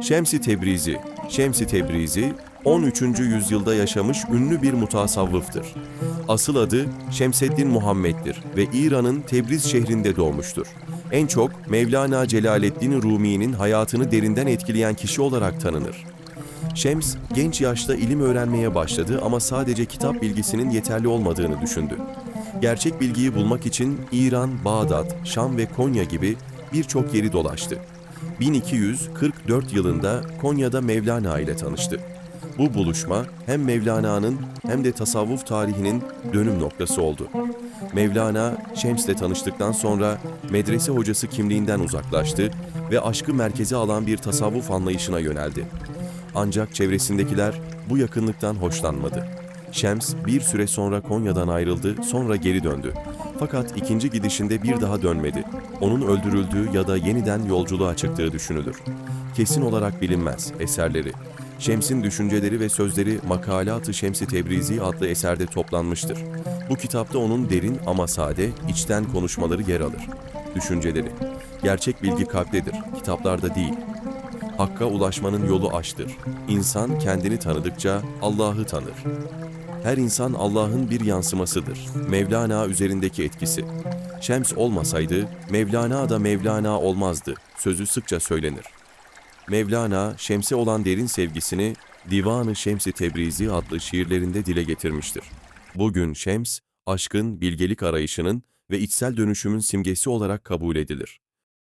Şems-i Tebrizi Şems-i Tebrizi 13. yüzyılda yaşamış ünlü bir mutasavvıftır. Asıl adı Şemseddin Muhammed'dir ve İran'ın Tebriz şehrinde doğmuştur. En çok Mevlana Celaleddin Rumi'nin hayatını derinden etkileyen kişi olarak tanınır. Şems genç yaşta ilim öğrenmeye başladı ama sadece kitap bilgisinin yeterli olmadığını düşündü. Gerçek bilgiyi bulmak için İran, Bağdat, Şam ve Konya gibi birçok yeri dolaştı. 1244 yılında Konya'da Mevlana ile tanıştı. Bu buluşma hem Mevlana'nın hem de tasavvuf tarihinin dönüm noktası oldu. Mevlana, Şems'le tanıştıktan sonra medrese hocası kimliğinden uzaklaştı ve aşkı merkeze alan bir tasavvuf anlayışına yöneldi. Ancak çevresindekiler bu yakınlıktan hoşlanmadı. Şems bir süre sonra Konya'dan ayrıldı, sonra geri döndü. Fakat ikinci gidişinde bir daha dönmedi. Onun öldürüldüğü ya da yeniden yolculuğa çıktığı düşünülür. Kesin olarak bilinmez eserleri. Şems'in düşünceleri ve sözleri Makalat-ı Şems-i Tebrizi adlı eserde toplanmıştır. Bu kitapta onun derin ama sade, içten konuşmaları yer alır. Düşünceleri. Gerçek bilgi kalptedir, kitaplarda değil. Hakka ulaşmanın yolu açtır. İnsan kendini tanıdıkça Allah'ı tanır. Her insan Allah'ın bir yansımasıdır. Mevlana üzerindeki etkisi. Şems olmasaydı Mevlana da Mevlana olmazdı. Sözü sıkça söylenir. Mevlana Şems'e olan derin sevgisini Divan-ı Şems-i Tebrizi adlı şiirlerinde dile getirmiştir. Bugün Şems, aşkın, bilgelik arayışının ve içsel dönüşümün simgesi olarak kabul edilir.